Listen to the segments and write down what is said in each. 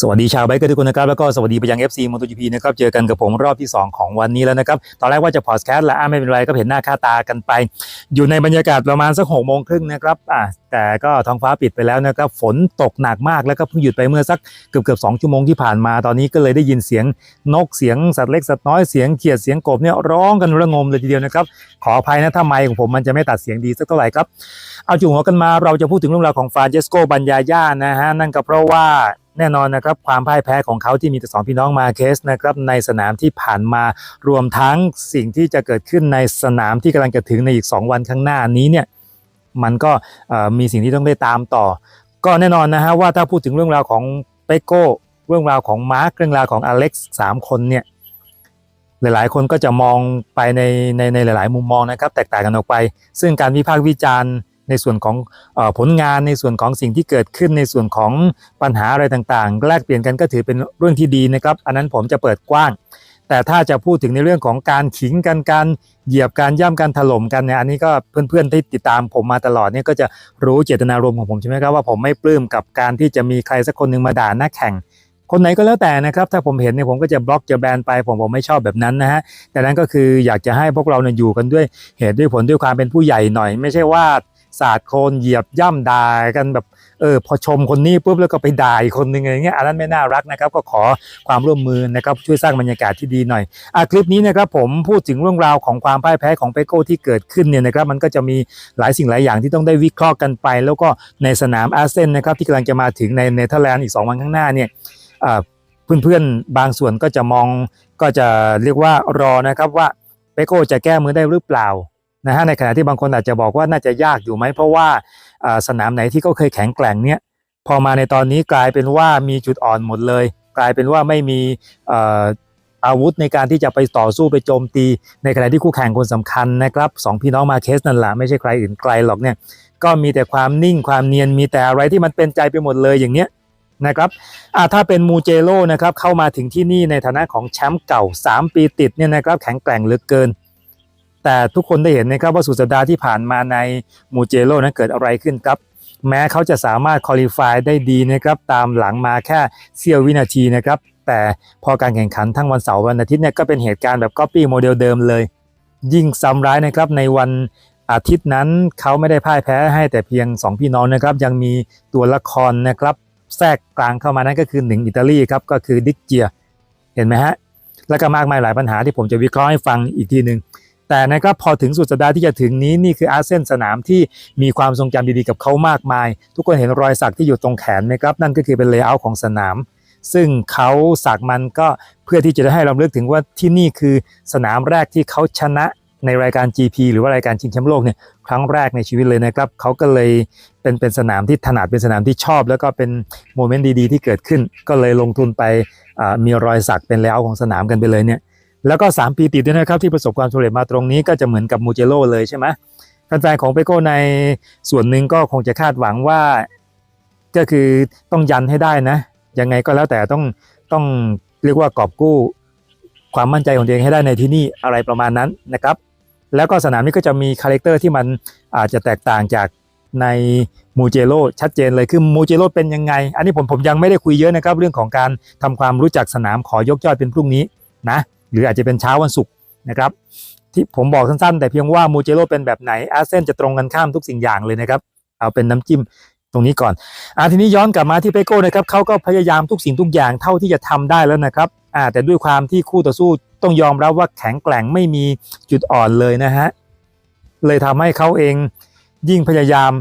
สวัสดีชาวไบค์เกอร์ทุกคนนะครับ แล้วก็สวัสดีไปยัง FC MotoGP นะครับ เจอกันกับผมรอบที่ 2 ของวันนี้แล้วนะครับ ตอนแรกว่าจะพอดแคสต์แล้วอะไม่เป็นไรก็เห็นหน้าค่าตากันไป อยู่ในบรรยากาศประมาณสักหกโมงครึ่งนะครับอะแต่ก็ท้องฟ้าปิดไปแล้วนะครับ ฝนตกหนักมากแล้วก็เพิ่งหยุดไปเมื่อสักเกือบเกือบสองชั่วโมงที่ผ่านมาตอนนี้ก็เลยได้ยินเสียงนกเสียงสัตว์เล็กสัตว์น้อยเสียงเขียดเสียงกบเนี่ยร้องกันระงมเลยทีเดียวนะครับขออภัยนะถ้าไมค์ของผมมันจะไม่ตัดเสียงดีสักเท่าไหร่ครับเอาจุ่หัวกันมาเราจะพูดถึงเรื่องราวของฟรานเจสโกบัญญาย่านะฮะนั่นก็เพราะว่า แน่นอนนะครับความพ่ายแพ้ของเขาที่มีแต่สองพี่น้องมาเคสนะครับในสนามที่ผ่านมารวมทั้งสิ่งที่จะเกิดขึ้นในสนามที่กำลังจะถึงในอีก 2 วันข้างหน้านี้เนี่ยมันก็มีสิ่งที่ต้องได้ตามต่อ ก็แน่นอนนะฮะว่าถ้าพูดถึงเรื่องราวของเปโก้เรื่องราวของมาร์คเรื่องราวของอเล็กซ์สามคนเนี่ยหลายๆ คนก็จะมองไปในในในหลาย ๆ มุมมองนะครับ แตกต่างกันออกไป ซึ่งการวิพากษ์วิจารณ์ ในส่วนของออผลงานในส่วนของสิ่งที่เกิดขึ้นในส่วนของปัญหาอะไรต่างๆ แลกเปลี่ยนกันก็ถือเป็นเรื่องที่ดีนะครับ อันนั้นผมจะเปิดกว้าง แต่ถ้าจะพูดถึงในเรื่องของการขิงกันการเหยียบการย่ำการถล่มกันเนี่ยอันนี้ก็เพื่อนๆที่ติดตามผมมาตลอดเนี่ยก็จะรู้เจตนารมณ์ของผมใช่ไหมครับว่าผมไม่ปลื้มกับการที่จะมีใครสักคนหนึ่งมาด่านักแข่งคนไหนก็แล้วแต่นะครับ ถ้าผมเห็นเนี่ยผมก็จะบล็อกจะแบนไป ผมผมไม่ชอบแบบนั้นนะฮะแต่นั้นก็คืออยากจะให้พวกเราเนี่ยอยู่กันด้วยเหตุด้วยผลด้วยความเป็นผู้ใหญ่หน่อย ไม่ใช่ว่า ศาสตร์โคนเหยียบย่ำด่ากันแบบเออพอชมคนนี้ปุ๊บแล้วก็ไปด่าอีกคนหนึ่งอะไรเงี้ยอันนั้นไม่น่ารักนะครับ ก็ขอความร่วมมือนะครับช่วยสร้างบรรยากาศที่ดีหน่อยอะคลิปนี้นะครับผมพูดถึงเรื่องราวของความพ่ายแพ้ของเปโก้ที่เกิดขึ้นเนี่ยนะครับมันก็จะมีหลายสิ่งหลายอย่างที่ต้องได้วิเคราะห์กันไป แล้วก็ในสนามอาเซนนะครับที่กำลังจะมาถึงในเนเธอร์แลนด์อีก 2 วันข้างหน้าเนี่ยอ่าเพื่อนๆบางส่วนก็จะมองก็จะเรียกว่ารอนะครับว่าเปโก้จะแก้มือได้หรือเปล่า นะฮะในขณะที่บางคนอาจจะบอกว่าน่าจะยากอยู่ไหมเพราะว่าสนามไหนที่เขาเคยแข็งแกร่งเนี่ยพอมาในตอนนี้กลายเป็นว่ามีจุดอ่อนหมดเลย กลายเป็นว่าไม่มีอาวุธในการที่จะไปต่อสู้ไปโจมตี ในขณะที่คู่แข่งคนสำคัญนะครับสองพี่น้องมาเคสนั่นแหละไม่ใช่ใครอื่นไกลหรอกเนี่ยก็มีแต่ความนิ่งความเนียนมีแต่อะไรที่มันเป็นใจไปหมดเลยอย่างเนี้ยนะครับอ่าถ้าเป็นมูเจโรนะครับเข้ามาถึงที่นี่ในฐานะของแชมป์เก่า 3 ปีติดเนี่ยนะครับแข็งแกร่งเหลือเกิน แต่ทุกคนได้เห็นนะครับว่าสุดสัปดาห์ที่ผ่านมาในมูเจโร่นั้นเกิดอะไรขึ้นครับ แม้เขาจะสามารถคอลี่ฟายได้ดีนะครับตามหลังมาแค่เสี้ยววินาทีนะครับแต่พอการแข่งขันทั้งวันเสาร์วันอาทิตย์เนี่ยก็เป็นเหตุการณ์แบบก๊อปปี้โมเดลเดิมเลย ยิ่งซ้ำร้ายนะครับในวันอาทิตย์นั้นเขาไม่ได้พ่ายแพ้ให้แต่เพียง 2 พี่น้องนะครับ ยังมีตัวละครนะครับแทรกกลางเข้ามานั่นก็คือหนึ่งอิตาลีครับก็คือดิกเจีย เห็นไหมฮะ แล้วก็มากมายหลายปัญหาที่ผมจะวิเคราะห์ให้ฟังอีกทีหนึ่ง แต่นะครับพอถึงสุดสัปดาห์ที่จะถึงนี้นี่คืออาเซนสนามที่มีความทรงจำดีๆกับเขามากมาย ทุกคนเห็นรอยสักที่อยู่ตรงแขนไหมครับ นั่นก็คือเป็นเลเยอร์ของสนาม ซึ่งเขาสักมันก็เพื่อที่จะได้ให้เราเลือกถึงว่าที่นี่คือสนามแรกที่เขาชนะในรายการ GP หรือว่ารายการชิงแชมป์โลกเนี่ยครั้งแรกในชีวิตเลยนะครับเขาก็เลยเป็นเป็นสนามที่ถนัดเป็นสนามที่ชอบ แล้วก็เป็นโมเมนต์ดีๆ ที่เกิดขึ้น ก็เลยลงทุนไปมีรอยสักเป็นเลเยอร์ของสนามกันไปเลยเนี่ย แล้วก็ 3 ปีติดด้วยนะครับที่ประสบความสำเร็จมาตรงนี้ก็จะเหมือนกับมูเจโร่เลยใช่ไหมแฟนๆของเปโก้ในส่วนหนึ่งก็คงจะคาดหวังว่า ก็คือต้องยันให้ได้นะ ยังไงก็แล้วแต่ต้องต้องเรียกว่ากอบกู้ความมั่นใจของตัวเองให้ได้ในที่นี่อะไรประมาณนั้นนะครับ แล้วก็สนามนี้ก็จะมีคาแรคเตอร์ที่มันอาจจะแตกต่างจากในมูเจโร่ชัดเจนเลยคือมูเจโร่เป็นยังไง อันนี้ผมผมยังไม่ได้คุยเยอะนะครับ เรื่องของการทำความรู้จักสนามขอยกยอดเป็นพรุ่งนี้นะ หรืออาจจะเป็นเช้าวันศุกร์นะครับที่ผมบอกสั้นๆ แต่เพียงว่ามูเจโรเป็นแบบไหนอาเซนจะตรงกันข้ามทุกสิ่งอย่างเลยนะครับ เอาเป็นน้ำจิ้มตรงนี้ก่อนอ่าทีนี้ย้อนกลับมาที่เปโก้นะครับเขาก็พยายามทุกสิ่งทุกอย่างเท่าที่จะทำได้แล้วนะครับอ่าแต่ด้วยความที่คู่ต่อสู้ต้องยอมรับว่าแข็งแกร่งไม่มีจุดอ่อนเลยนะฮะเลยทำให้เขาเองยิ่งพยายาม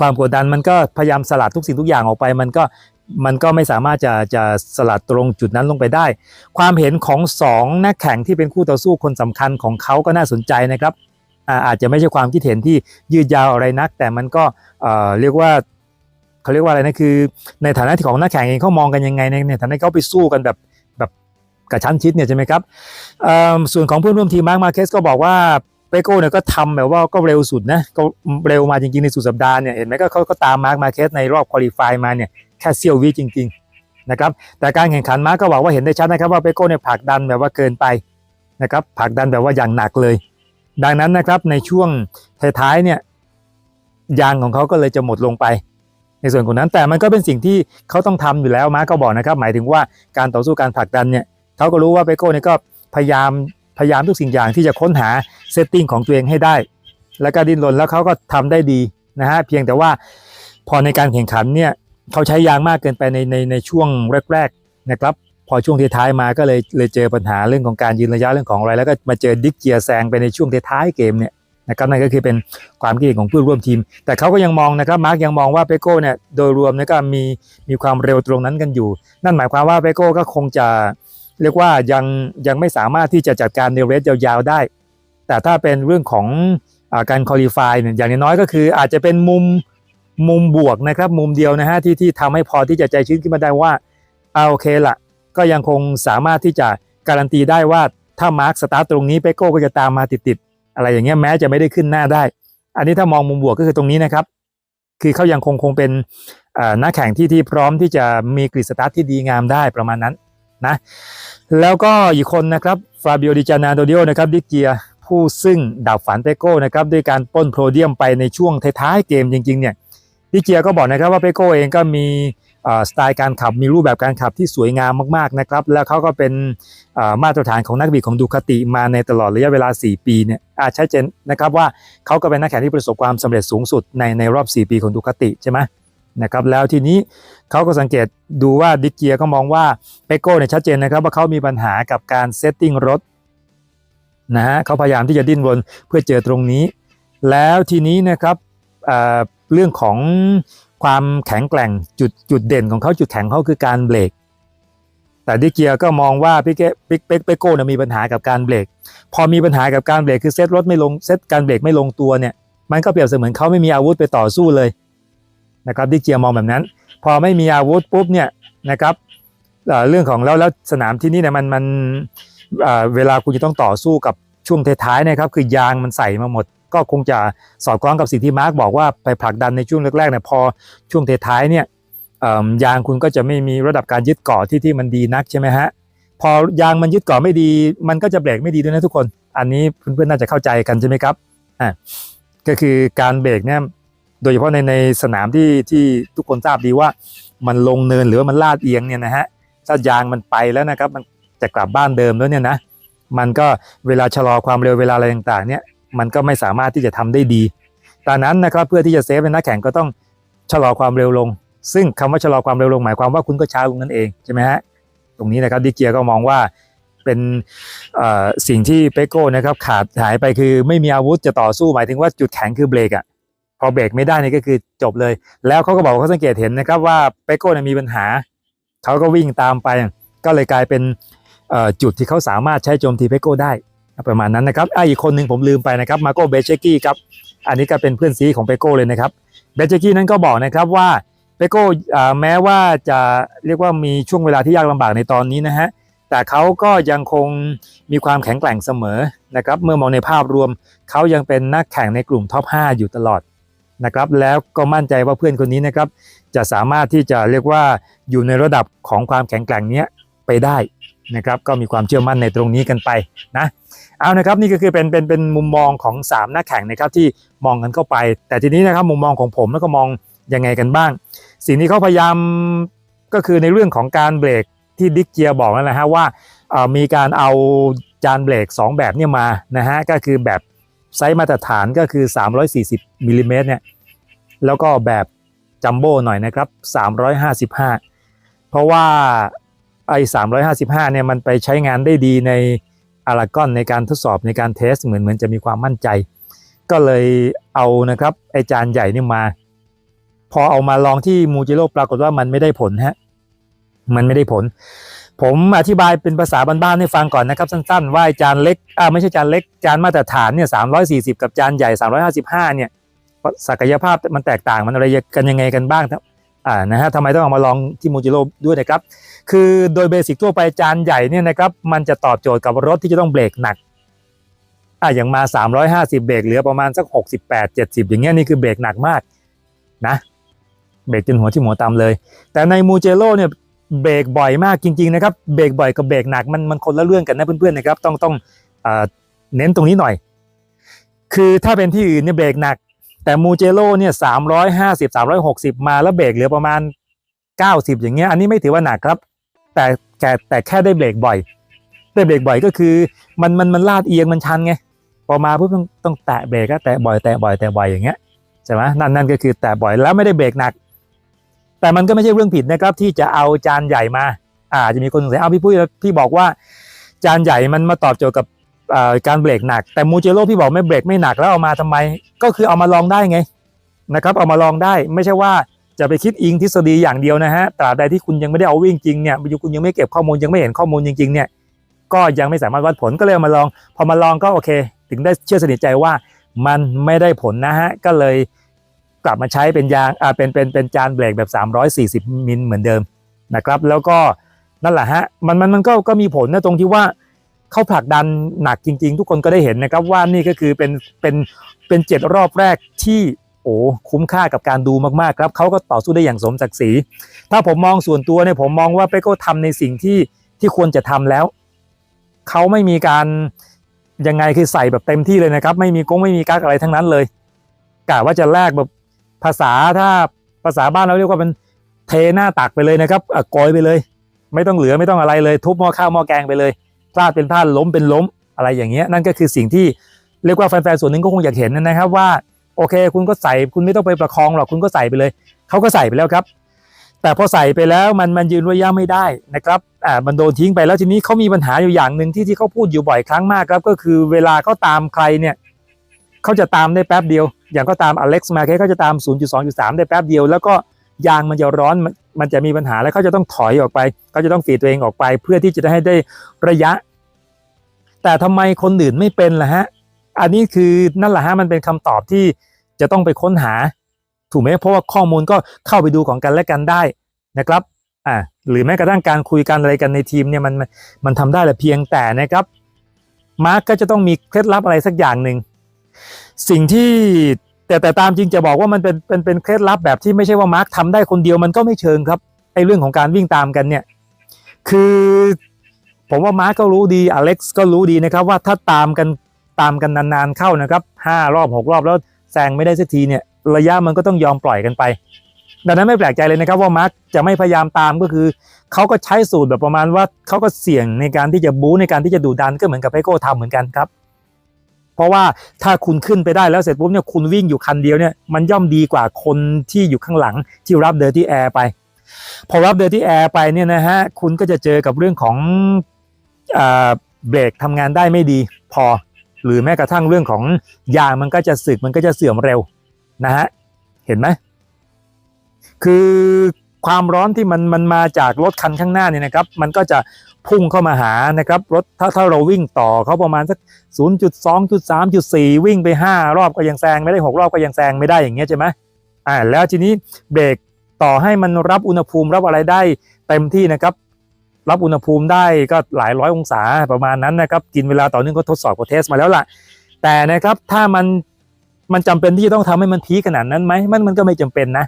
ความกดดันมันก็พยายามสลัดทุกสิ่งทุกอย่างออกไป มันก็ มันก็ไม่สามารถจะจะสลัดตรงจุดนั้นลงไปได้ ความเห็นของสองนักแข่งที่เป็นคู่ต่อสู้คนสำคัญของเขาก็น่าสนใจนะครับอาจจะไม่ใช่ความคิดเห็นที่ยืดยาวอะไรนัก แต่มันก็เรียกว่าเขาเรียกว่าอะไรนะคือ ในฐานะที่ของนักแข่งเองเขามองกันยังไงในในฐานะเขาไปสู้กันแบบแบบกระชั้นชิดเนี่ยใช่ไหมครับส่วนของเพื่อนร่วมทีมมาร์คมาเคสก็บอกว่าเปโก้เนี่ยก็ทำแบบว่าก็เร็วสุดนะก็เร็วมาจริงๆในสุดสัปดาห์เนี่ยเห็นไหมก็เขาก็ตามมาร์คมาเคสในรอบคุริฟายมาเนี่ย แค่เซียววิจริง ๆนะครับ แต่การแข่งขันม้าก็บอกว่าเห็นได้ชัดนะครับว่าเปโก้เนี่ยผลักดันแบบว่าเกินไปนะครับผลักดันแบบว่าอย่างหนักเลย ดังนั้นนะครับในช่วงท้ายๆเนี่ยยางของเขาก็เลยจะหมดลงไป ในส่วนของนั้นแต่มันก็เป็นสิ่งที่เขาต้องทำอยู่แล้วม้าก็บอกนะครับ หมายถึงว่าการต่อสู้การผลักดันเนี่ยเขาก็รู้ว่าเปโก้เนี่ยก็พยายามพยายามทุกสิ่งอย่างที่จะค้นหาเซตติ้งของตัวเองให้ได้ แล้วก็ดิ้นรนแล้วเขาก็ทำได้ดีนะฮะเพียงแต่ว่าพอในการแข่งขันเนี่ย เขาใช้ยางมากเกินไปในในในช่วงแรกๆนะครับ พอช่วงท้ายๆมาก็เลยเลยเจอปัญหาเรื่องของการยืนระยะเรื่องของอะไร แล้วก็มาเจอดิกเกียร์แซงไปในช่วงท้ายเกมเนี่ยนะครับนั่นก็คือเป็นความคิดเห็นของเพื่อนร่วมทีม แต่เขาก็ยังมองนะครับมาร์กยังมองว่าเปโก้เนี่ยโดยรวมนี่ก็มีมีความเร็วตรงนั้นกันอยู่ นั่นหมายความว่าเปโก้ก็คงจะเรียกว่ายังยังไม่สามารถที่จะจัดการในเรสยาวๆได้ แต่ถ้าเป็นเรื่องของอการคอลี่ฟายเนี่ยอย่างน้อยๆก็คืออาจจะเป็นมุม มุมบวกนะครับมุมเดียวนะฮะที่ที่ทำให้พอที่จะใจชื้นขึ้นมาได้ว่าเอาโอเคละก็ยังคงสามารถที่จะการันตีได้ว่าถ้ามาร์คสตาร์ตตรงนี้เปโก้ก็จะตามมาติดๆอะไรอย่างเงี้ยแม้จะไม่ได้ขึ้นหน้าได้ อันนี้ถ้ามองมุมบวกก็คือตรงนี้นะครับ คือเขายังคงคงเป็นนักแข่งที่ที่พร้อมที่จะมีกริดสตาร์ทที่ดีงามได้ประมาณนั้นนะแล้วก็อีกคนนะครับฟาบิโอดิจานาโดดิโอนะครับดิเกียผู้ซึ่งดับฝันเปโก้นะครับด้วยการป้นโพเดียมไปในช่วงท้ายๆเกมจริงๆเนี่ย ดิเกียก็บอกนะครับว่าเปโก้เองก็มีสไตล์การขับมีรูปแบบการขับที่สวยงามมากๆนะครับ แล้วเขาก็เป็นมาตรฐานของนักบิดของดูคาติมาในตลอดระยะเวลา 4 ปีเนี่ยอาจชัดเจนนะครับว่าเขาก็เป็นนักแข่งที่ประสบความสำเร็จสูงสุดในในรอบ 4 ปีของดูคาติใช่ไหมนะครับแล้วทีนี้เขาก็สังเกตดูว่าดิเกียก็มองว่าเปโก้เนี่ยชัดเจนนะครับว่าเขามีปัญหากับการเซตติ้งรถนะฮะเขาพยายามที่จะดิ้นรนเพื่อเจอตรงนี้ แล้วทีนี้นะครับ เรื่องของความแข็งแกร่งจุดจุดเด่นของเขาจุดแข็งเขาคือการเบรกแต่ดิเกียก็มองว่าพิเกปิกเปกเปโก้เนี่ยมีปัญหากับการเบรกพอมีปัญหากับการเบรกคือเซตรถไม่ลงเซตการเบรกไม่ลงตัวเนี่ย มันก็เปรียบเสมือนเขาไม่มีอาวุธไปต่อสู้เลยนะครับดิเกียมองแบบนั้น พอไม่มีอาวุธปุ๊บเนี่ยนะครับเรื่องของแล้วแล้วสนามที่นี่เนี่ยมันมันเวลาคุณจะต้องต่อสู้กับช่วงท้ายๆนะครับคือยางมันใส่มาหมด ก็คงจะสอดคล้องกับสิ่งที่มาร์กบอกว่าไปผลักดันในช่วงแรกๆเนี่ยพอช่วงท้ายๆเนี่ยยางคุณก็จะไม่มีระดับการยึดเกาะที่ที่มันดีนักใช่ไหมฮะพอยางมันยึดเกาะไม่ดี มันก็จะเบรกไม่ดีด้วยนะทุกคน อันนี้เพื่อนๆน่าจะเข้าใจกันใช่ไหมครับอ่าก็คือการเบรกเนี่ยโดยเฉพาะในในสนามที่ที่ทุกคนทราบดีว่า มันลงเนินหรือว่ามันลาดเอียงเนี่ยนะฮะถ้ายางมันไปแล้วนะครับ มันจะกลับบ้านเดิมแล้วเนี่ยนะมันก็เวลาชะลอความเร็วเวลาอะไรต่างๆเนี่ย มันก็ไม่สามารถที่จะทำได้ดีดังนั้นนะครับเพื่อที่จะเซฟเป็นนักแข่งก็ต้องชะลอความเร็วลง ซึ่งคำว่าชะลอความเร็วลงหมายความว่าคุณก็ช้าลงนั่นเองใช่ไหมฮะตรงนี้นะครับดิเกียก็มองว่าเป็นสิ่งที่เปโก้นะครับขาดหายไปคือไม่มีอาวุธจะต่อสู้หมายถึงว่าจุดแข็งคือเบรกอะพอเบรกไม่ได้นี่ก็คือจบเลย แล้วเขาก็บอกว่าเขาสังเกตเห็นนะครับว่าเปโก้เนี่ยมีปัญหาเขาก็วิ่งตามไป ก็เลยกลายเป็นจุดที่เขาสามารถใช้โจมตีเปโก้ได้ ประมาณนั้นนะครับอะอีกคนหนึ่งผมลืมไปนะครับมาโก้เบเชกี้ครับอันนี้ก็เป็นเพื่อนซีของเปโก้เลยนะครับเบเชกี้นั้นก็บอกนะครับว่าเปโก้แม้ว่าจะเรียกว่ามีช่วงเวลาที่ยากลำบากในตอนนี้นะฮะแต่เขาก็ยังคงมีความแข็งแกร่งเสมอนะครับเมื่อมองในภาพรวมเขายังเป็นนักแข่งในกลุ่มท็อป 5 อยู่ตลอดนะครับแล้วก็มั่นใจว่าเพื่อนคนนี้นะครับจะสามารถที่จะเรียกว่าอยู่ในระดับของความแข็งแกร่งเนี้ยไปได้ นะครับก็มีความเชื่อมั่นในตรงนี้กันไปนะเอานะครับนี่ก็คือเป็นเป็นเป็นมุมมองของ3นักแข่งนะครับที่มองกันเข้าไป แต่ทีนี้นะครับมุมมองของผมแล้วก็มองยังไงกันบ้าง สิ่งที่เขาพยายามก็คือในเรื่องของการเบรกที่ดิกเกียบอกนั่นแหละฮะว่ามีการเอาจานเบรก2 แบบเนี่ยมานะฮะก็คือแบบไซส์มาตรฐานก็คือ 340มิลลิเมตรเนี่ยแล้วก็แบบจัมโบ้หน่อยนะครับ355 เพราะว่า ไอ้355เนี่ยมันไปใช้งานได้ดีในอารากอนในการทดสอบในการเทสเหมือนเหมือนจะมีความมั่นใจ ก็เลยเอานะครับไอ้จานใหญ่นี่มา พอเอามาลองที่มูจิโร่ปรากฏว่ามันไม่ได้ผลฮะมันไม่ได้ผล ผมอธิบายเป็นภาษาบ้านๆให้ฟังก่อนนะครับสั้นๆ ว่าจานเล็กอ่าไม่ใช่จานเล็กจานมาตรฐานเนี่ย340กับจานใหญ่ 355 เนี่ยศักยภาพมันแตกต่างมันอะไรกันยังไงกันบ้างครับอ่านะฮะทำไมต้องเอามาลองที่มูจิโร่ด้วยนะครับ คือโดยเบสิกทั่วไปจานใหญ่เนี่ยนะครับมันจะตอบโจทย์กับรถที่จะต้องเบรกหนักอะอย่างมา 350 เบรกเหลือประมาณสัก 68 70 อย่างเงี้ยนี่คือเบรกหนักมากนะเบรกจนหัวที่หัวตามเลย แต่ในมูเจโร่เนี่ยเบรกบ่อยมากจริงๆนะครับเบรกบ่อยกับเบรกหนักมันมันคนละเรื่องกันนะเพื่อนๆนะครับต้องต้องเอ่อเน้นตรงนี้หน่อย คือถ้าเป็นที่อื่นเนี่ยเบรกหนัก แต่มูเจโร่เนี่ยสามร้อยห้าสิบสามร้อยหกสิบมาแล้วเบรกเหลือประมาณเก้าสิบอย่างเงี้ยอันนี้ไม่ถือว่าหนักครับ แต่แค่แต่แค่ได้เบรกบ่อย ได้เบรกบ่อยก็คือมันมันมันลาดเอียงมันชันไงพอมาปุ๊บต้องต้องแตะเบรกก็แตะบ่อยแตะบ่อยแตะบ่อยอย่างเงี้ยใช่ไหมนั่นนั่นก็คือแตะบ่อยแล้วไม่ได้เบรกหนัก แต่มันก็ไม่ใช่เรื่องผิดนะครับที่จะเอาจานใหญ่มาอาจจะมีคนสงสัยเอาพี่ปุ้ยแล้วพี่บอกว่า จานใหญ่มันมาตอบโจทย์กับการเบรกหนัก แต่มูเจโร่พี่บอกไม่เบรกไม่หนักแล้วเอามาทำไม ก็คือเอามาลองได้ไงนะครับ เอามาลองได้ไม่ใช่ว่า จะไปคิดอิงทฤษฎีอย่างเดียวนะฮะตราบใดที่คุณยังไม่ได้เอาวิ่งจริงเนี่ยคุณยังไม่เก็บข้อมูลยังไม่เห็นข้อมูลจริงๆเนี่ยก็ยังไม่สามารถวัดผลก็เลยมาลอง พอมาลองก็โอเค ถึงได้เชื่อสนิทใจว่ามันไม่ได้ผลนะฮะก็เลยกลับมาใช้เป็นยางอ่าเป็นเป็นเป็นจานเบรกแบบ 340 มิลเหมือนเดิมนะครับ แล้วก็นั่นแหละฮะมันมันมันก็ก็มีผลนะตรงที่ว่าเขาผลักดันหนักจริง ๆ ทุกคนก็ได้เห็นนะครับว่านี่ก็คือเป็นเป็นเป็นเจ็ดรอบแรกที่ โอ้คุ้มค่ากับการดูมากๆครับเขาก็ต่อสู้ได้อย่างสมศักดิ์ศรีถ้าผมมองส่วนตัวเนี่ยผมมองว่าเปโก้ทำในสิ่งที่ที่ควรจะทำแล้วเขาไม่มีการยังไงคือใส่แบบเต็มที่เลยนะครับ ไม่มีกงไม่มีกักอะไรทั้งนั้นเลยกะว่าจะแลกแบบภาษาถ้าภาษาบ้านเราเรียกว่าเป็นเทหน้าตักไปเลยนะครับอกอยไปเลย ไม่ต้องเหลือไม่ต้องอะไรเลย ทุบหม้อข้าวหม้อแกงไปเลยพลาดเป็นพลาดล้มเป็นล้มอะไรอย่างเงี้ยนั่นก็คือสิ่งที่เรียกว่าแฟนๆส่วนหนึ่งก็คงอยากเห็นนะครับว่า โอเค คุณก็ใส่คุณไม่ต้องไปประคองหรอกคุณก็ใส่ไปเลยเขาก็ใส่ไปแล้วครับ แต่พอใส่ไปแล้วมันมันยืนระยะไม่ได้นะครับอ่ามันโดนทิ้งไปแล้วทีนี้เขามีปัญหาอยู่อย่างหนึ่งที่ที่เขาพูดอยู่บ่อยครั้งมากครับ ก็คือเวลาเขาตามใครเนี่ยเขาจะตามได้แป๊บเดียว อย่างก็ตามอเล็กซ์มาเคเขาจะตาม 0.2.3 ได้แป๊บเดียว แล้วก็ยางมันจะร้อนมันจะมีปัญหาแล้วเขาจะต้องถอยออกไปเขาจะต้องฝีตัวเองออกไป เพื่อที่จะได้ให้ได้ระยะ แต่ทำไมคนอื่นไม่เป็นล่ะฮะ อันนี้คือนั่นแหละฮะมันเป็นคำตอบที่จะต้องไปค้นหา ถูกไหมเพราะว่าข้อมูลก็เข้าไปดูของกันและกันได้นะครับอ่าหรือแม้กระทั่งการคุยกันอะไรกันในทีมเนี่ยมันมันมันทำได้แหละเพียงแต่นะครับมาร์กก็จะต้องมีเคล็ดลับอะไรสักอย่างหนึ่งสิ่งที่แต่แต่ตามจริงจะบอกว่ามันเป็นเป็นเป็นเคล็ดลับแบบที่ไม่ใช่ว่ามาร์กทำได้คนเดียวมันก็ไม่เชิงครับไอ้เรื่องของการวิ่งตามกันเนี่ยคือผมว่ามาร์กก็รู้ดีอเล็กซ์ก็รู้ดีนะครับว่าถ้าตามกัน ตามกันนานๆเข้านะครับห้ารอบหกรอบแล้วแซงไม่ได้สักทีเนี่ยระยะมันก็ต้องยอมปล่อยกันไป ดังนั้นไม่แปลกใจเลยนะครับว่ามาร์กจะไม่พยายามตามก็คือเขาก็ใช้สูตรแบบประมาณว่าเขาก็เสี่ยงในการที่จะบู๊ในการที่จะดูดันก็เหมือนกับไพโก้ทำเหมือนกันครับ เพราะว่าถ้าคุณขึ้นไปได้แล้วเสร็จปุ๊บเนี่ยคุณวิ่งอยู่คันเดียวเนี่ยมันย่อมดีกว่าคนที่อยู่ข้างหลังที่รับเดอร์ที่แอร์ไปพอรับเดอร์ที่แอร์ไปเนี่ยนะฮะคุณก็จะเจอกับเรื่องของเบรกทำงานได้ไม่ดีพอ หรือแม้กระทั่งเรื่องของยางมันก็จะสึกมันก็จะเสื่อมเร็วนะฮะเห็นไหมคือความร้อนที่มันมันมาจากรถคันข้างหน้าเนี่ยนะครับ มันก็จะพุ่งเข้ามาหานะครับรถถ้าถ้าเราวิ่งต่อเขาประมาณสัก 0.2.3.4 วิ่งไป 5 รอบก็ยังแซงไม่ได้ 6 รอบก็ยังแซงไม่ได้อย่างเงี้ยใช่ไหมอ่าแล้วทีนี้เบรกต่อให้มันรับอุณหภูมิรับอะไรได้เต็มที่นะครับ รับอุณหภูมิได้ก็หลายร้อยองศาประมาณนั้นนะครับ กินเวลาต่อเนื่องก็ทดสอบก็เทสมาแล้วล่ะ แต่นะครับถ้ามันมันจำเป็นที่จะต้องทำให้มันพีขนาดนั้นไหมมันมันก็ไม่จำเป็นนะ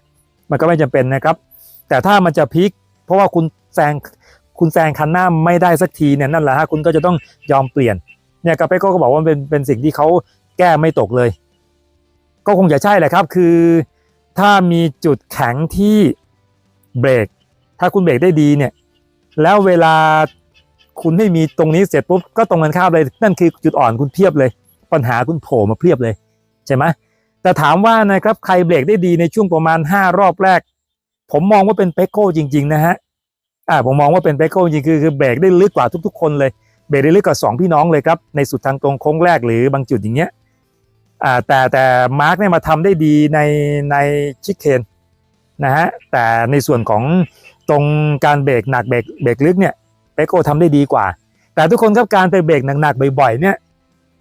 มันก็ไม่จำเป็นนะครับ แต่ถ้ามันจะพีคเพราะว่าคุณแซงคุณแซงคันหน้าไม่ได้สักทีเนี่ยนั่นแหละฮะคุณก็จะต้องยอมเปลี่ยนเนี่ยกาเปโก้ก็บอกว่าเป็นเป็นสิ่งที่เขาแก้ไม่ตกเลย ก็คงจะใช่แหละครับ คือ ถ้ามีจุดแข็งที่เบรกถ้าคุณเบรกได้ดีเนี่ย แล้วเวลาคุณไม่มีตรงนี้เสร็จปุ๊บก็ตรงกันข้ามเลยนั่นคือจุดอ่อนคุณเพียบเลย ปัญหาคุณโผล่มาเพียบเลยใช่ไหมแต่ถามว่านะครับใครเบรกได้ดีในช่วงประมาณ 5 รอบแรก ผมมองว่าเป็นเปโก้จริง ๆ นะฮะอ่าผมมองว่าเป็นเปโก้จริงคือคือเบรกได้ลึกกว่าทุก ๆ คนเลยเบรกได้ลึกกว่าสองพี่น้องเลยครับในสุดทางตรงโค้งแรกหรือบางจุดอย่างเงี้ยอ่าแต่แต่มาร์กเนี่ยมาทำได้ดีในในชิคเคนนะฮะแต่ในส่วนของ ตรงการเบรกหนักเบรกเบรกลึกเนี่ยเปโก้ทำได้ดีกว่า แต่ทุกคนครับการไปเบรกหนักๆบ่อยๆเนี่ย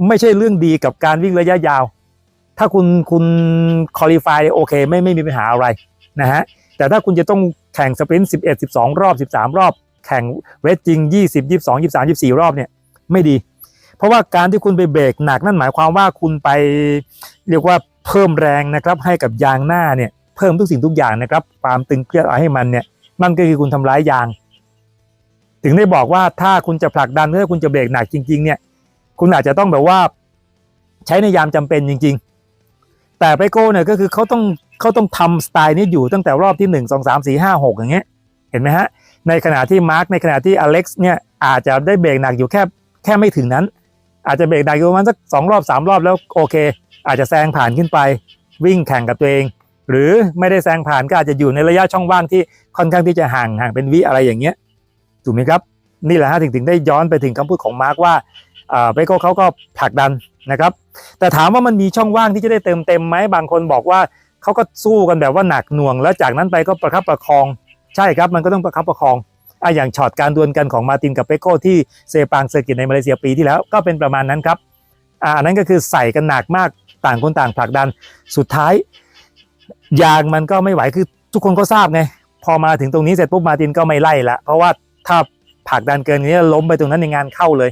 ไม่ใช่เรื่องดีกับการวิ่งระยะยาว ถ้าคุณคุณคอลี่ฟายโอเคไม่ไม่มีปัญหาอะไรนะฮะแต่ถ้าคุณจะต้องแข่งสปรินต์11 12 รอบ 13 รอบ แข่งเวทจริง 20 22 23 24 รอบเนี่ยไม่ดี เพราะว่าการที่คุณไปเบรกหนักนั่นหมายความว่าคุณไปเรียกว่าเพิ่มแรงนะครับให้กับยางหน้าเนี่ยเพิ่มทุกสิ่งทุกอย่างนะครับความตึงเครียดอะไรให้มันเนี่ย นั่นก็คือคุณทำร้ายยาง ถึงได้บอกว่าถ้าคุณจะผลักดันถ้าคุณจะเบรกหนักจริง ๆ เนี่ย คุณอาจจะต้องแบบว่า ใช้ในยามจำเป็นจริง ๆ แต่ไปโก้เนี่ยก็คือเขาต้องเขาต้องทำสไตล์นี้อยู่ตั้งแต่รอบที่หนึ่งสองสามสี่ห้าหกอย่างเงี้ย เห็นไหมฮะ ในขณะที่มาร์กในขณะที่อเล็กซ์เนี่ยอาจจะได้เบรกหนักอยู่แค่แค่ไม่ถึงนั้น อาจจะเบรกหนักอยู่ประมาณสักสองรอบสามรอบแล้วโอเค อาจจะแซงผ่านขึ้นไปวิ่งแข่งกับตัวเอง หรือไม่ได้แซงผ่านก็อาจจะอยู่ในระยะช่องว่างที่ ค่อนข้างที่จะห่างห่างเป็นวิอะไรอย่างเงี้ยถูกไหมครับนี่แหละฮะถึงถึงได้ย้อนไปถึงคำพูดของมาร์กว่าเปโก้เขาก็ผลักดันนะครับ แต่ถามว่ามันมีช่องว่างที่จะได้เต็มเต็มไหมบางคนบอกว่าเขาก็สู้กันแบบว่าหนักหน่วง แล้วจากนั้นไปก็ประคับประคอง ใช่ครับมันก็ต้องประคับประคองอะอย่างช็อตการดวลกันของมาตินกับเปโก้ที่เซปางเซอร์กิตในมาเลเซียปีที่แล้วก็เป็นประมาณนั้นครับอ่าอันนั้นก็คือใส่กันหนักมากต่างคนต่างผลักดันสุดท้ายยางมันก็ไม่ไหวคือทุกคนก็ทราบไง พอมาถึงตรงนี้เสร็จปุ๊บมาตินก็ไม่ไล่ละเพราะว่าถ้าผักดันเกินนี้ล้มไปตรงนั้นในงานเข้าเลย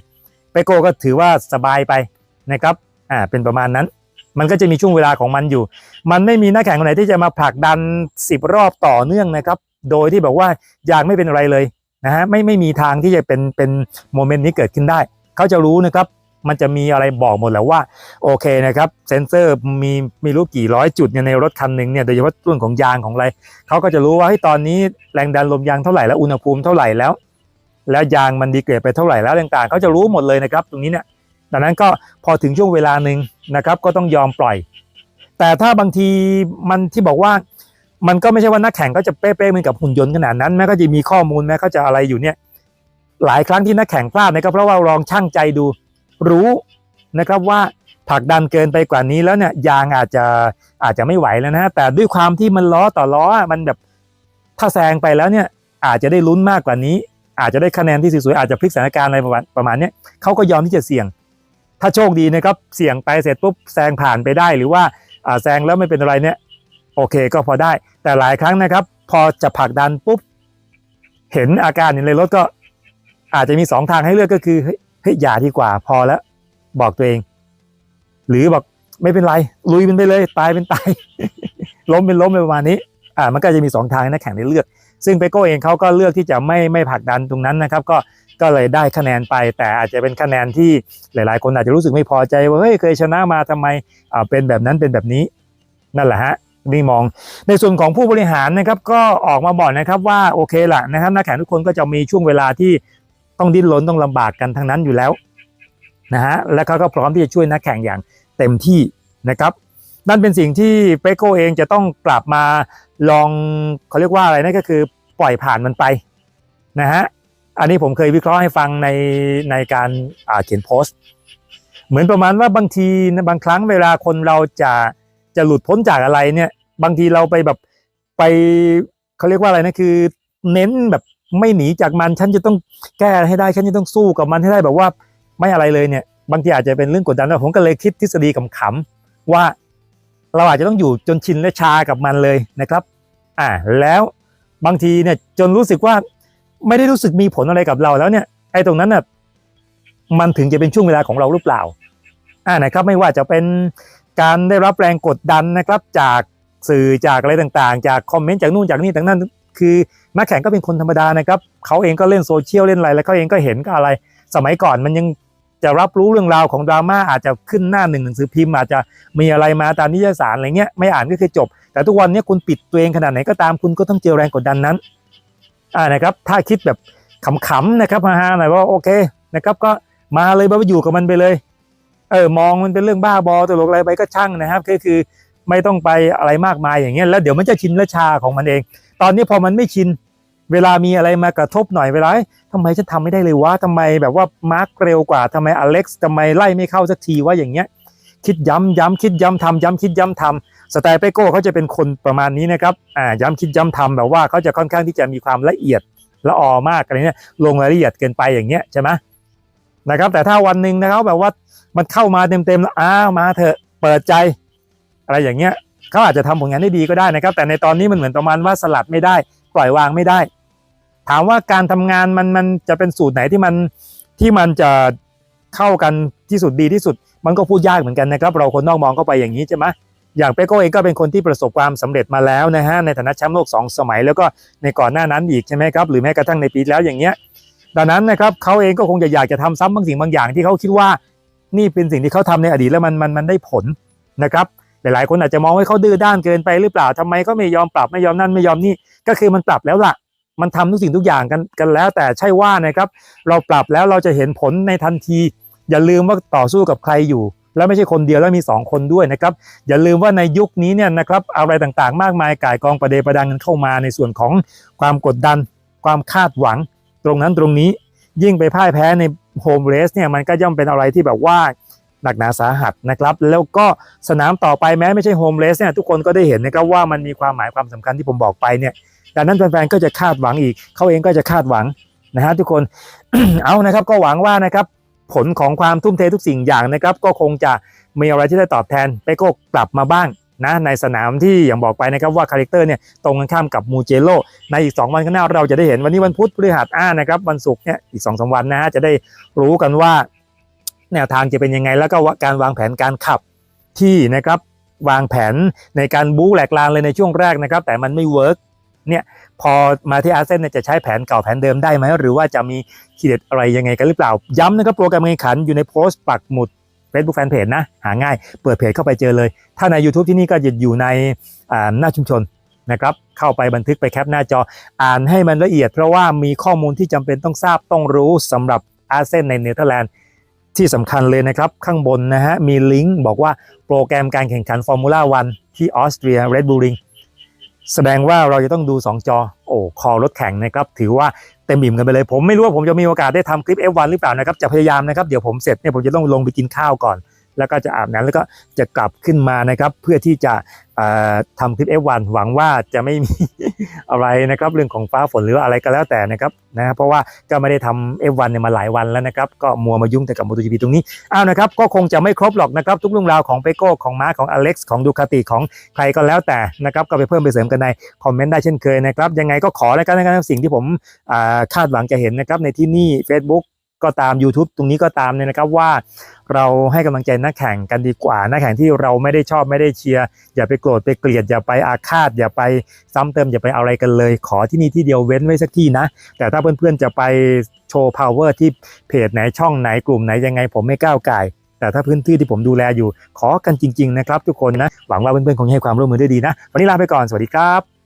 เปโก้ก็ถือว่าสบายไปนะครับอ่าเป็นประมาณนั้น มันก็จะมีช่วงเวลาของมันอยู่ มันไม่มีนักแข่งคนไหนที่จะมาผลักดัน 10 รอบต่อเนื่องนะครับ โดยที่แบบว่ายางไม่เป็นอะไรเลยนะฮะไม่ไม่มีทางที่จะเป็นเป็นโมเมนต์นี้เกิดขึ้นได้ เขาจะรู้นะครับ มันจะมีอะไรบอกหมดแล้วว่าโอเคนะครับเซนเซอร์มีมีรู้กี่ร้อยจุดเนี่ยในรถคันหนึ่งเนี่ยโดยเฉพาะเรื่องของยางของอะไรเขาก็จะรู้ว่าเฮ้ยตอนนี้แรงดันลมยางเท่าไหร่แล้วอุณหภูมิเท่าไหร่แล้ว แล้วยางมันดีเกรดไปเท่าไหร่แล้วต่างๆเขาจะรู้หมดเลยนะครับ ตรงนี้เนี่ยดังนั้นก็พอถึงช่วงเวลาหนึ่งนะครับ ก็ต้องยอมปล่อย แต่ถ้าบางทีมันที่บอกว่ามันก็ไม่ใช่ว่านักแข่งก็จะเป๊ะๆเหมือนกับหุ่นยนต์ขนาดนั้นแม้ก็จะมีข้อมูลแม้เขาจะอะไรอยู่เนี่ยหลายครั้งที่นักแข่งพลาดนะครับเพราะว่าลองช่างใจดู รู้นะครับว่าผลักดันเกินไปกว่านี้แล้วเนี่ยยางอาจจะอาจจะไม่ไหวแล้วนะแต่ด้วยความที่มันล้อต่อล้อมันแบบถ้าแซงไปแล้วเนี่ยอาจจะได้ลุ้นมากกว่านี้ อาจจะได้คะแนนที่สวยๆอาจจะพลิกสถานการณ์อะไรประมาณประมาณนี้เขาก็ยอมที่จะเสี่ยง ถ้าโชคดีนะครับเสี่ยงไปเสร็จปุ๊บแซงผ่านไปได้หรือว่าแซงแล้วไม่เป็นอะไรเนี่ยโอเคก็พอได้ แต่หลายครั้งนะครับ พอจะผลักดันปุ๊บเห็นอาการอยู่ในรถก็อาจจะมีสองทางให้เลือกก็คือ เฮ้ยอย่าดีกว่าพอแล้วบอกตัวเอง หรือบอกไม่เป็นไร ลุยมันไปเลย ตายเป็นตาย ล้มเป็นล้มไปประมาณนี้ อ่า มันก็จะมีสองทางนักแข่งได้เลือก ซึ่งเปโก้เองเขาก็เลือกที่จะไม่ไม่ผลักดันตรงนั้นนะครับ ก็ก็เลยได้คะแนนไป แต่อาจจะเป็นคะแนนที่หลาย ๆ คนอาจจะรู้สึกไม่พอใจว่าเฮ้ยเคยชนะมาทำไมอ่าเป็นแบบนั้นเป็นแบบนี้ นั่นแหละฮะนี่มองในส่วนของผู้บริหารนะครับก็ออกมาบอกนะครับว่าโอเคละนะครับนักแข่งทุกคนก็จะมีช่วงเวลาที่ ต้องดิ้นรนต้องลำบากกันทั้งนั้นอยู่แล้วนะฮะและเขาก็พร้อมที่จะช่วยนักแข่งอย่างเต็มที่นะครับ นั่นเป็นสิ่งที่เปโก้เองจะต้องกลับมาลองเขาเรียกว่าอะไรนั่นก็คือปล่อยผ่านมันไปนะฮะอันนี้ผมเคยวิเคราะห์ให้ฟังในในการเขียนโพสต์ เหมือนประมาณว่าบางทีบางครั้งเวลาคนเราจะจะหลุดพ้นจากอะไรเนี่ย บางทีเราไปแบบไปเขาเรียกว่าอะไรนะคือ เน้นแบบ ไม่หนีจากมันฉันจะต้องแก้ให้ได้ฉันจะต้องสู้กับมันให้ได้แบบว่าไม่อะไรเลยเนี่ย บางทีอาจจะเป็นเรื่องกดดันแล้วผมก็เลยคิดทฤษฎีขำๆว่า เราอาจจะต้องอยู่จนชินและชากับมันเลยนะครับ อ่าแล้วบางทีเนี่ยจนรู้สึกว่าไม่ได้รู้สึกมีผลอะไรกับเราแล้วเนี่ยไอ้ตรงนั้นน่ะมันถึงจะเป็นช่วงเวลาของเราหรือเปล่าอ่านะครับไม่ว่าจะเป็นการได้รับแรงกดดันนะครับจากสื่อจากอะไรต่างๆ จากคอมเมนต์จากนู่นจากนี่ต่างนั้น คือนักแข่งก็เป็นคนธรรมดานะครับเขาเองก็เล่นโซเชียลเล่นอะไรแล้วเขาเองก็เห็นก็อะไร สมัยก่อนมันยังจะรับรู้เรื่องราวของดราม่าอาจจะขึ้นหน้าหนึ่งหนังสือพิมพ์อาจจะมีอะไรมาตามนิยสารอะไรเงี้ยไม่อ่านก็คือจบ แต่ทุกวันนี้คุณปิดตัวเองขนาดไหนก็ตามคุณก็ต้องเจอแรงกดดันนั้นอ่านะครับถ้าคิดแบบขำๆนะครับฮาๆหน่อยว่าโอเคนะครับก็มาเลยบ้าอยู่กับมันไปเลยเออมองมันเป็นเรื่องบ้าบอตลกอะไรไปก็ช่างนะครับก็คือไม่ต้องไปอะไรมากมายอย่างเงี้ยแล้วเดี๋ยวมันจะชินและชาของมันเอง ตอนนี้พอมันไม่ชิน เวลามีอะไรมากระทบหน่อยเวลาเอ้ยทำไมฉันทำไม่ได้เลยวะทำไมแบบว่ามาร์กเร็วกว่าทำไมอเล็กซ์ทำไมไล่ไม่เข้าสักทีว่าอย่างเงี้ย คิดย้ำย้ำคิดย้ำทำย้ำคิดย้ำทำสไตล์เปโก้เขาจะเป็นคนประมาณนี้นะครับอ่าย้ำคิดย้ำทำแบบว่าเขาจะค่อนข้างที่จะมีความละเอียดละออมากอะไรเนี่ยลงรายละเอียดเกินไปอย่างเงี้ยใช่ไหมนะครับแต่ถ้าวันหนึ่งนะครับแบบว่ามันเข้ามาเต็มๆแล้วอ้าวมาเถอะเปิดใจ อะไรอย่างเงี้ย เขาอาจจะทำผลงานได้ดีก็ได้นะครับ แต่ในตอนนี้มันเหมือนประมาณว่าสลัดไม่ได้ ปล่อยวางไม่ได้ ถามว่าการทำงานมันมันจะเป็นสูตรไหนที่มันที่มันจะเข้ากันที่สุดดีที่สุด มันก็พูดยากเหมือนกันนะครับ เราคนนอกมองเข้าไปอย่างนี้ใช่ไหมอย่างเปโก้เองก็เป็นคนที่ประสบความสำเร็จมาแล้วนะฮะในฐานะแชมป์โลก 2 สมัย แล้วก็ในก่อนหน้านั้นอีกใช่ไหมครับหรือแม้กระทั่งในปีแล้วอย่างเงี้ยดังนั้นนะครับเขาเองก็คงจะอยากจะทำซ้ำบางสิ่งบางอย่างที่เขาคิดว่า นี่เป็นสิ่งที่เขาทำในอดีตแล้วมันมันมันได้ผลนะครับ หลายๆ คนอาจจะมองว่าเขาดื้อด้านเกินไปหรือเปล่าทำไมเขาไม่ยอมปรับไม่ยอมนั่นไม่ยอมนี่ก็คือมันปรับแล้วล่ะ มันทำทุกสิ่งทุกอย่างกันกันแล้ว แต่ใช่ว่านะครับ เราปรับแล้วเราจะเห็นผลในทันที อย่าลืมว่าต่อสู้กับใครอยู่ แล้วไม่ใช่คนเดียวแล้วมี 2 คนด้วยนะครับ อย่าลืมว่าในยุคนี้เนี่ยนะครับอะไรต่างๆ มากมายก่ายกองประเดประดังกันเข้ามาในส่วนของความกดดัน ความคาดหวัง ตรงนั้นตรงนี้ยิ่งไปพ่ายแพ้ในโฮมเรสเนี่ยมันก็ย่อมเป็นอะไรที่แบบว่า หนักหนาสาหัสนะครับ แล้วก็สนามต่อไปแม้ไม่ใช่โฮมเรสเนี่ยทุกคนก็ได้เห็นนะครับว่ามันมีความหมายความสำคัญที่ผมบอกไปเนี่ยดังนั้นแฟนๆก็จะคาดหวังอีกเขาเองก็จะคาดหวังนะฮะทุกคนเอานะครับก็หวังว่านะครับผลของความทุ่มเททุกสิ่งอย่างนะครับ ก็คงจะมีอะไรที่ได้ตอบแทนไปโก้กลับมาบ้างนะในสนามที่อย่างบอกไปนะครับว่าคาแรคเตอร์เนี่ยตรงกันข้ามกับมูเจโลในอีก 2 วันข้างหน้าเราจะได้เห็นวันนี้วันพุธพฤหัสอ่านะครับวันศุกร์เนี่ยอีก2อสวันนะฮะจะได้รู้กันว่า แนวทางจะเป็นยังไง แล้วก็การวางแผนการขับที่นะครับวางแผนในการบู๊แหลกลางเลยในช่วงแรกนะครับ แต่มันไม่เวิร์กเนี่ยพอมาที่อาร์เซนเนี่ยจะใช้แผนเก่าแผนเดิมได้ไหมหรือว่าจะมีขีดเด็ดอะไรยังไงกันหรือเปล่า ย้ำนะครับโปรแกรมการแข่งขันอยู่ในโพสต์ปักหมุด Facebook Fanpage นะ หาง่าย เปิดเพจเข้าไปเจอเลย ถ้าใน YouTube ที่นี่ก็จะอยู่ในหน้าชุมชนนะครับเข้าไปบันทึกไปแคปหน้าจออ่านให้มันละเอียด เพราะว่ามีข้อมูลที่จำเป็นต้องทราบต้องรู้สำหรับอาเซนในเนเธอร์แลนด์ ที่สำคัญเลยนะครับข้างบนนะฮะมีลิงก์บอกว่าโปรแกรมการแข่งขันฟอร์มูล่าวันที่ออสเตรียเรดบูลิงแสดงว่าเราจะต้องดู 2 จอ โอ้คอรถแข่งนะครับ ถือว่าเต็มอิ่มกันไปเลย ผมไม่รู้ว่าผมจะมีโอกาสได้ทำคลิป F1 หรือเปล่านะครับ จะพยายามนะครับ เดี๋ยวผมเสร็จเนี่ยผมจะต้องลงไปกินข้าวก่อน แล้วก็จะอาบน้ำแล้วก็จะกลับขึ้นมานะครับ เพื่อที่จะเอ่อทำคลิป F1 หวังว่าจะไม่มีอะไรนะครับเรื่องของฟ้าฝนหรืออะไรก็แล้วแต่นะครับนะเพราะว่าก็ไม่ได้ทำ F1 เนี่ยมาหลายวันแล้วนะครับ ก็มัวมายุ่งแต่กับ MotoGP ตรงนี้อ้าวนะครับ ก็คงจะไม่ครบหรอกนะครับ ทุกเรื่องราวของเปโก้ของมาร์ของอเล็กซ์ของดูคาติของใครก็แล้วแต่นะครับ ก็ไปเพิ่มไปเสริมกันในคอมเมนต์ได้เช่นเคยนะครับ ยังไงก็ขอแล้วกันนะครับสิ่งที่ผมคาดหวังจะเห็นนะครับในที่นี่ Facebook ก็ตาม YouTube ตรงนี้ก็ตามเนี่ยนะครับว่าเราให้กำลังใจนักแข่งกันดีกว่า นักแข่งที่เราไม่ได้ชอบไม่ได้เชียร์อย่าไปโกรธไปเกลียดอย่าไปอาฆาตอย่าไปซ้ำเติมอย่าไปอะไรกันเลย ขอที่นี่ที่เดียวเว้นไว้สักที่นะ แต่ถ้าเพื่อนๆจะไปโชว์ power ที่เพจไหนช่องไหนกลุ่มไหนยังไงผมไม่ก้าวไก่แต่ถ้าพื้นที่ที่ผมดูแลอยู่ขอกันจริง ๆ นะครับ ทุกคนนะ หวังว่าเพื่อนๆคงให้ความร่วมมือได้ดีนะ วันนี้ลาไปก่อน สวัสดีครับ